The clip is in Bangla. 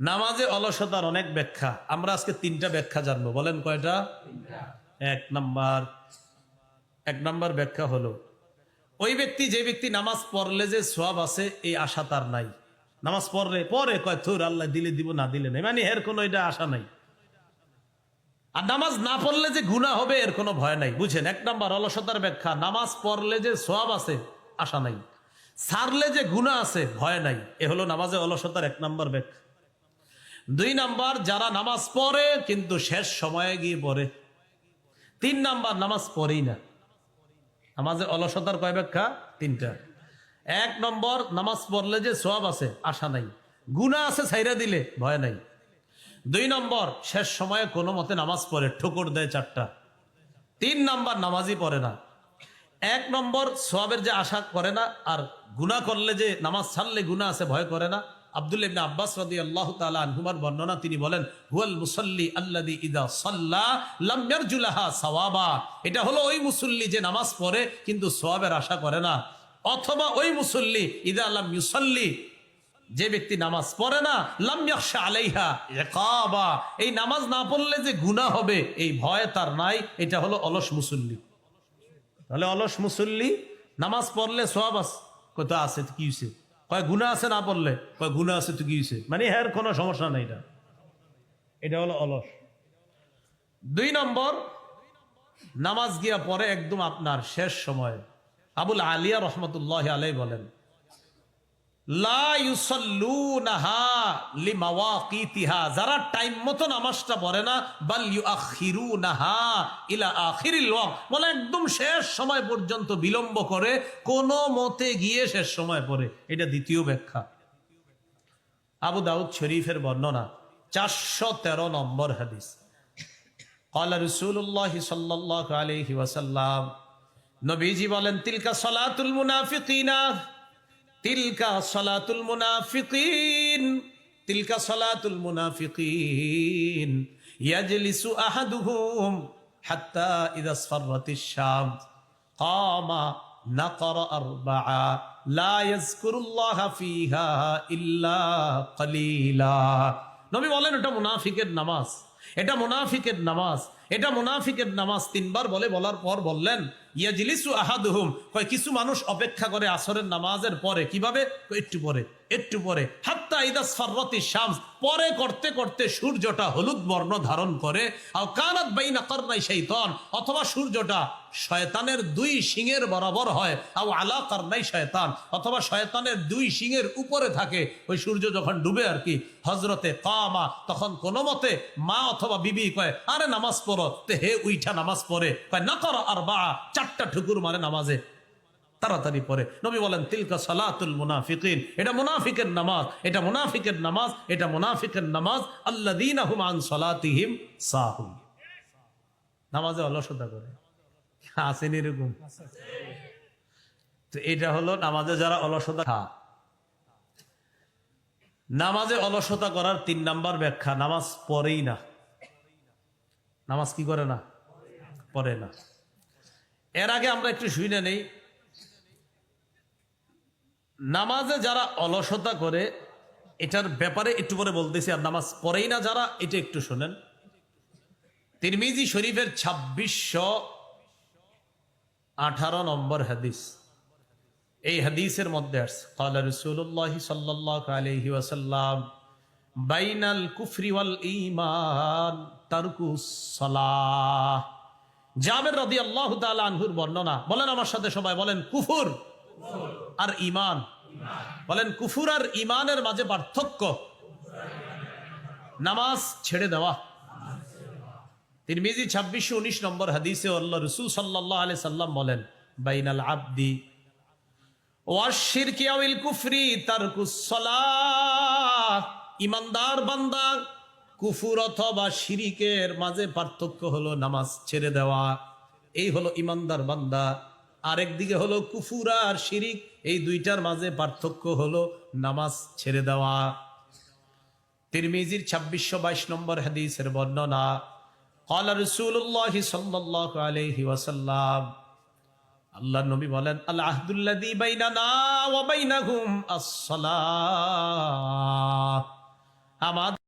নামাজে অলসতার অনেক ব্যাখ্যা। আমরা আজকে তিনটা ব্যাখ্যা জানব। বলেন কয়টা? এক নাম্বার এক নাম্বার ব্যাখ্যা হলো ওই ব্যক্তি যে ব্যক্তি নামাজ পড়লে যে সোয়াব আছে এই আশা তার নাই। নামাজ পড়লে পরে কয় থুর আল্লাহ দিলে দিব না দিলে নাই। মানে এর কোনো এটা আশা নাই। আর নামাজ না পড়লে যে গুণা হবে এর কোনো ভয় নাই। বুঝেন এক নাম্বার অলসতার ব্যাখ্যা নামাজ পড়লে যে সব আছে আশা নাই। সারলে যে গুণা আছে ভয় নাই। এ হলো নামাজে অলসতার এক নাম্বার ব্যাখ্যা। দুই নাম্বার, যারা নামাজ পড়ে কিন্তু শেষ সময়ে গিয়ে পড়ে। তিন নাম্বার, নামাজ পড়েই না। নামাজে অলসতার কয় ব্যাখ্যা তিনটা। এক নম্বর, নামাজ পড়লে যে সোয়াব আছে, আশা নাই। গুণা আছে, ছাইরা দিলে ভয় নাই। দুই নম্বর, শেষ সময়ে কোনো মতে নামাজ পড়ে, ঠুকুর দেয় চারটা। তিন নাম্বার, নামাজই পড়ে না। এক নম্বর সোয়াবের যে আশা করে না, আর গুণা করলে যে নামাজ ছাড়লে গুণা আছে, ভয় করে না। আব্দুল ইবনে আব্বাস রাদি আল্লাহ তাআলা আনহুমার বর্ণনা, তিনি বলেন, হুয়াল মুসল্লি আল্লাদি ইদা সাল্লা লাম ইয়ারজুলাহা এটা হলো ওই মুসল্লি যে নামাজ পড়ে, কিন্তু সোয়াবের আশা করে না। অথবা ওই মুসল্লি, ইদা আল্লাম ইউসল্লি, যে ব্যক্তি নামাজ পড়ে না, লাম ইয়াখশা আলাইহা ইকাবা। এই নামাজ না পড়লে যে গুনাহ হবে, এই ভয় তার নাই। এটা হলো অলস মুসল্লি। তাহলে অলস মুসল্লি, নামাজ পড়লে সব আছে কোথা আছে, কি হয়েছে কয় গুণা আছে না পড়লে কয় গুণা আছে তো গিয়েছে মানে হ্যার কোনো সমস্যা নাই এটা। এটা হলো অলস। দুই নম্বর, নামাজ গিয়া পরে একদম আপনার শেষ সময়। আবুল আলিয়া রহমতুল্লাহ আলাই বলেন যারা টাইম মতো নামাজটা পড়ে না ইলা বলে একদম শেষ সময় পর্যন্ত বিলম্ব করে, কোন মতে গিয়ে শেষ সময় পড়ে। এটা দ্বিতীয় ব্যাখ্যা। আবু দাউদ শরীফের বর্ণনা, চারশো তেরো নম্বর হাদিস। কলা রসুল্লাহ সাল্লাহ আলহি ওয়াসাল্লাম, নবীজি বলেন, তিলকা সলাতুল মুনাফিকিনা। তিলকা সলাতুল মুনাফিকিন তিলকা সলাতুল মুনাফিকিন ইয়াজলিসু আহাদুহুম হাত্তা ইদা আসফাররাতিশ শামস قام نقر أربعة لا يذكر الله فيها إلا قليلا নবী বলেন এটা মুনাফিকের নামাজ এটা মুনাফিকের নামাজ এটা মুনাফিকের নামাজ তিনবার বলে, বলার পর বললেন, ইয়াজলিসু আহাদুহুম। কয়, কিছু মানুষ অপেক্ষা করে আসরের নামাজের পরে, কীভাবে? একটু পরে একটু পরে। হাত্তা ইদাস ফাররাতি শামস, পরে করতে করতে সূর্যটা হলুদ বর্ণ ধারণ করে আর কানাত বাইনা করনাই শৈতান অথবা সূর্যটা শয়তানের দুই শিঙের বরাবর হয়, আও আলা করনাই শয়তান, অথবা শয়তানের দুই শিঙের উপরে থাকে, ওই সূর্য যখন ডুবে আর কি হজরতে কামা, তখন কোনো মতে মা অথবা বিবি কয়, আরে নামাজ পড়ো। নামাজ তাড়াতাড়ি পরে নবী বলেন, তিলকা সালাতুল এটা মুনাফিকের নামাজ, এটা মুনাফিকের নামাজ, এটা মুনাফিকের নামাজ সালাতিহিম সাহুম নামাজে অলসতা করে। আসেন এরকম। এটা হলো নামাজে যারা অলসতা খা। নামাজে অলসতা করার তিন নাম্বার ব্যাখ্যা, নামাজ পড়েই না। নামাজ কি করে না? পড়ে না। এর আগে আমরা একটু শুনে নেই, নামাজে যারা অলসতা করে, এটার ব্যাপারে একটু পরে বলতেছি, আর নামাজ পড়েই না যারা, এটা একটু শোনেন। তিরমিজি শরীফের ছাব্বিশশো আঠারো নম্বর হাদিস। এই হাদিসের মধ্যে আসছে কাল রসুল্লাহ সাল্লাহ আলহি ওয়াসাল্লাম, বাইনাল কুফরিওয়াল ইমান তারকুসলাহ জাবের রদি আল্লাহ আনহুর বর্ণনা। বলেন আমার সাথে সবাই, বলেন কুফুর আর ইমান বলেন কুফুর আর ইমানের মাঝে পার্থক্য। নামাজ ছেড়ে দেওয়া। তিরমিজি ছাব্বিশশো উনিশ নম্বর হাদিসে আল্লাহ রসুল সাল্লাহ আলি সাল্লাম বলেন, বাইনাল আব্দি ওয়াশির কিয়াউল কুফরি তারকুসলা ইমানদার বান্দা কুফুর অথবা শিরিকের মাঝে পার্থক্য হলো নামাজ ছেড়ে দেওয়া এই হলো ইমানদার বান্দা আরেক দিকে হলো কুফুর আর শিরিক এই দুইটার মাঝে পার্থক্য হলো নামাজ ছেড়ে দেওয়া তিরমিজির ছাব্বিশশো বাইশ নম্বর হাদিসের বর্ণনা قال رسول الله صلى الله عليه وسلم আল্লাহ নবী বলেন আল আহদুল্লাযী বাইনানা ওয়া বাইনাহুম আস-সালাহ আমাদের